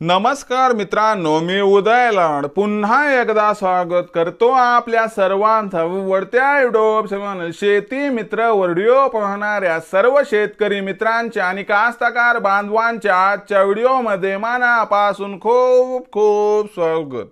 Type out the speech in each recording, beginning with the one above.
नमस्कार मित्रांनो मी उदय लाड. पुन्हा एकदा स्वागत करतो आपल्या सर्वांचा वडत्या युट्यूब शेती मित्र व्हिडिओ पाहणाऱ्या सर्व शेतकरी मित्रांच्या आणि कास्तकार बांधवांच्या आजच्या व्हिडिओमध्ये मनापासून खूप खूप स्वागत.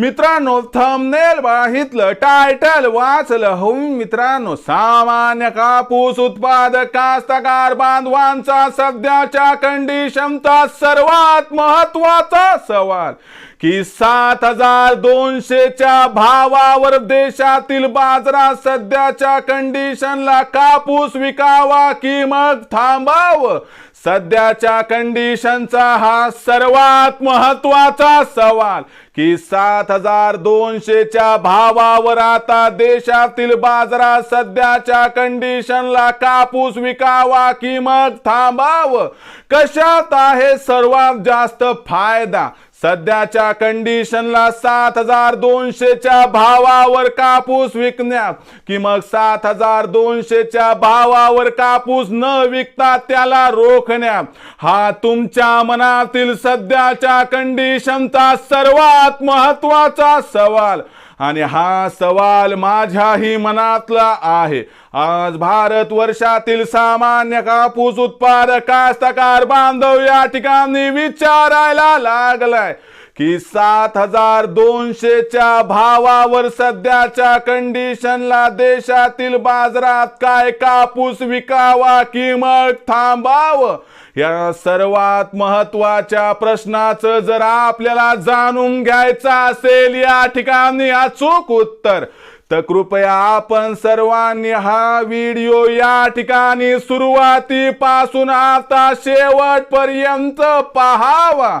मित्रांनो थंबनेल बघितलं टायटल वाचलं हो मित्रांनो सामान्य कापूस उत्पादक कास्तकार बांधवांचा सध्याच्या कंडिशनचा सर्वात महत्त्वाचा सवाल की सात हजार दोनशेच्या भावावर देशातील बाजारात सध्याच्या कंडिशनला कापूस विकावा की मग थांबावं? सध्याच्या कंडिशनचा हा सर्वात महत्त्वाचा सवाल. की सात हजार दोनशेच्या भावावर आता देशातील बाजारात सध्याच्या कंडिशनला कापूस विकावा की मग थांबावं? कशात आहे सर्वात जास्त फायदा? सध्याच्या कंडिशनला सात हजार दोनशेच्या भावावर कापूस विकण्यात कि मग सात हजार दोनशेच्या भावावर कापूस न विकता त्याला रोखण्यात हा तुमच्या मनातील सध्याच्या कंडिशनचा सर्वात महत्त्वाचा सवाल. आणि हा सवाल माझ्याही मनातला आहे. आज भारत वर्षातील सामान्य कापूस उत्पादक कास्तकार बांधव या ठिकाणी विचारायला लागलाय. की सात हजार दोनशेच्या भावावर सध्याच्या कंडिशनला देशातील बाजारात काय कापूस विकावा कि मग थांबावं? या सर्वात महत्त्वाच्या प्रश्नाचं जर आपल्याला जाणून घ्यायचं असेल या ठिकाणी अचूक उत्तर. तर कृपया आपण सर्वांनी हा व्हिडिओ या ठिकाणी सुरुवातीपासून आता शेवटपर्यंत पाहावा.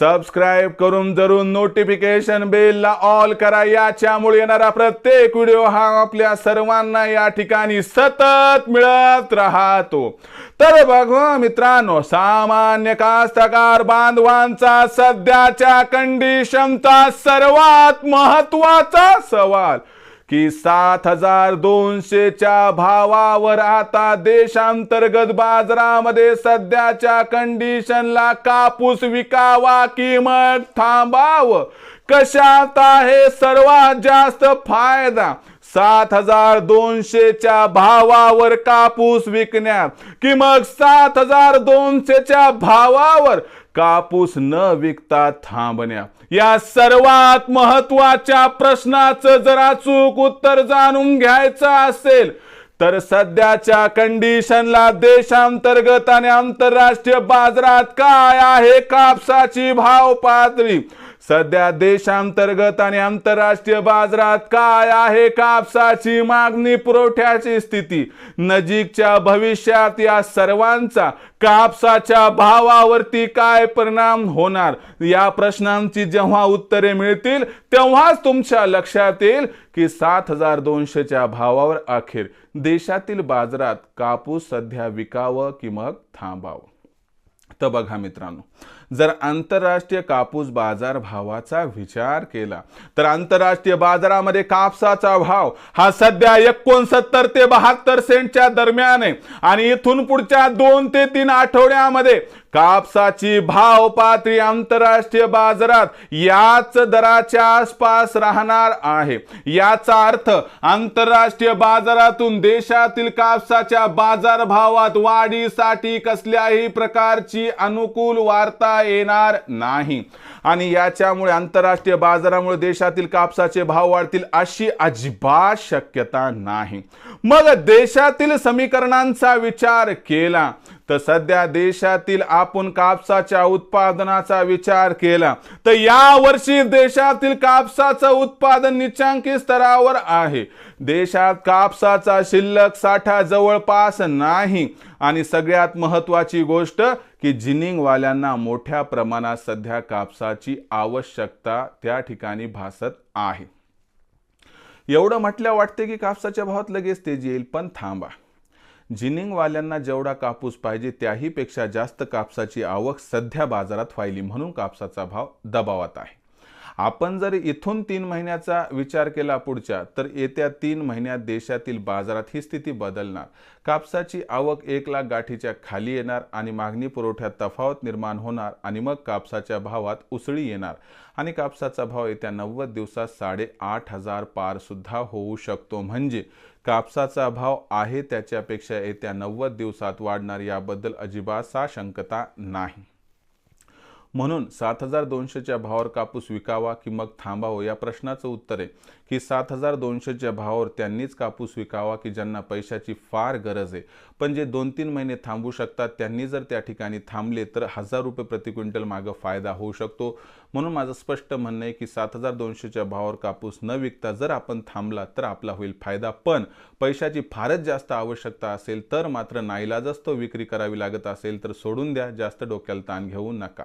सबस्क्राईब करून जरूर नोटिफिकेशन बेलला ऑल करा. याच्यामुळे येणारा प्रत्येक व्हिडिओ हा आपल्या सर्वांना या ठिकाणी सतत मिळत राहतो. तर बघा मित्रांनो सामान्य कास्तकार बांधवांचा सध्याच्या कंडिशनचा सर्वात महत्त्वाचा सवाल. की सात हजार दोनशेच्या भावावर आता देशांतर्गत बाजारामध्ये सध्याच्या कंडिशनला कापूस विकावा की मग थांबावं? कशात आहे सर्वात जास्त फायदा? सात हजार दोनशेच्या भावावर कापूस विकण्यात कि मग सात हजार दोनशेच्या भावावर? कापूस न विकता थांबण्या या सर्वात महत्त्वाच्या प्रश्नाचं जर अचूक उत्तर जाणून घ्यायचं असेल तर सध्याच्या कंडिशनला देशांतर्गत आणि आंतरराष्ट्रीय बाजारात काय आहे कापसाची भाव पातळी सध्या देशांतर्गत आणि आंतरराष्ट्रीय बाजारात काय आहे कापसाची मागणी पुरवठ्याची स्थिती नजीकच्या भविष्यात या सर्वांचा कापसाच्या भावावरती काय परिणाम होणार? या प्रश्नांची जेव्हा उत्तरे मिळतील तेव्हाच तुमच्या लक्षात येईल की सात हजार दोनशेच्या भावावर अखेर देशातील बाजारात कापूस सध्या विकावं की मग थांबावं? तर बघा मित्रांनो जर आंतरराष्ट्रीय कापूस बाजार भावाचा विचार केला तर आंतरराष्ट्रीय बाजारामध्ये कापसाचा भाव हा सध्या एकोणसत्तर ते बहात्तर सेंटच्या दरम्यान आहे. आणि इथून पुढच्या दोन ते तीन आठवड्यामध्ये कापसाची भाव पातळी आंतरराष्ट्रीय बाजारात याच दराच्या आसपास राहणार आहे. याचा अर्थ आंतरराष्ट्रीय बाजारातून देशातील कापसाच्या बाजारभावात वाढीसाठी कसल्याही प्रकारची अनुकूल वार्ता येणार नाही. आणि याच्यामुळे आंतरराष्ट्रीय बाजारामुळे देशातील कापसाचे भाव वाढतील अशी अजिबात शक्यता नाही. मग देशातील समीकरणांचा विचार केला. तर सध्या देशातील आपण कापसाच्या उत्पादनाचा विचार केला तर या वर्षी देशातील कापसाचं उत्पादन निचांकी स्तरावर आहे. देशात कापसाचा शिल्लक साठा जवळपास नाही. आणि सगळ्यात महत्वाची गोष्ट की जिनिंगवाल्यांना मोठ्या प्रमाणात सध्या कापसाची आवश्यकता त्या ठिकाणी भासत आहे. एवढं म्हटल्या वाटते की कापसाच्या भावात लगेच तेजी येईल पण थांबा. जिनिंगवाल्यांना जेवढा कापूस पाहिजे त्याहीपेक्षा जास्त कापसाची आवक सध्या बाजारात व्हायली म्हणून कापसाचा भाव दबावात आहे. आपण जर इथून तीन महिन्याचा विचार केला पुढच्या तर येत्या तीन महिन्यात देशातील बाजारात ही स्थिती बदलणार. कापसाची आवक एक लाख गाठीच्या खाली येणार आणि मागणी पुरवठ्यात तफावत निर्माण होणार आणि मग कापसाच्या भावात उसळी येणार. आणि कापसाचा भाव येत्या नव्वद दिवसात साडेआठ हजार पार सुद्धा होऊ शकतो. म्हणजे कापसाचा भाव आहे त्याच्यापेक्षा येत्या नव्वद दिवसात वाढणार याबद्दल अजिबात साशंकता नाही. म्हणून सात हजार दोनशेच्या भावावर कापूस विकावा की मग थांबावं या प्रश्नाचं उत्तर आहे. की सात हजार दोनशेच्या भावावर त्यांनीच कापूस विकावा की ज्यांना पैशाची फार गरज आहे. पण जे दोन तीन महिने थांबू शकतात त्यांनी जर त्या ठिकाणी थांबले तर हजार रुपये प्रति क्विंटल मागं फायदा होऊ शकतो. म्हणून माझं स्पष्ट म्हणणं आहे की सात हजार दोनशेच्या भावावर कापूस न विकता जर आपण थांबला तर आपला होईल फायदा. पण पैशाची फारच जास्त आवश्यकता असेल तर मात्र नाईलाजच तो विक्री करावी लागत असेल तर सोडून द्या. जास्त डोक्याला ताण घेऊ नका.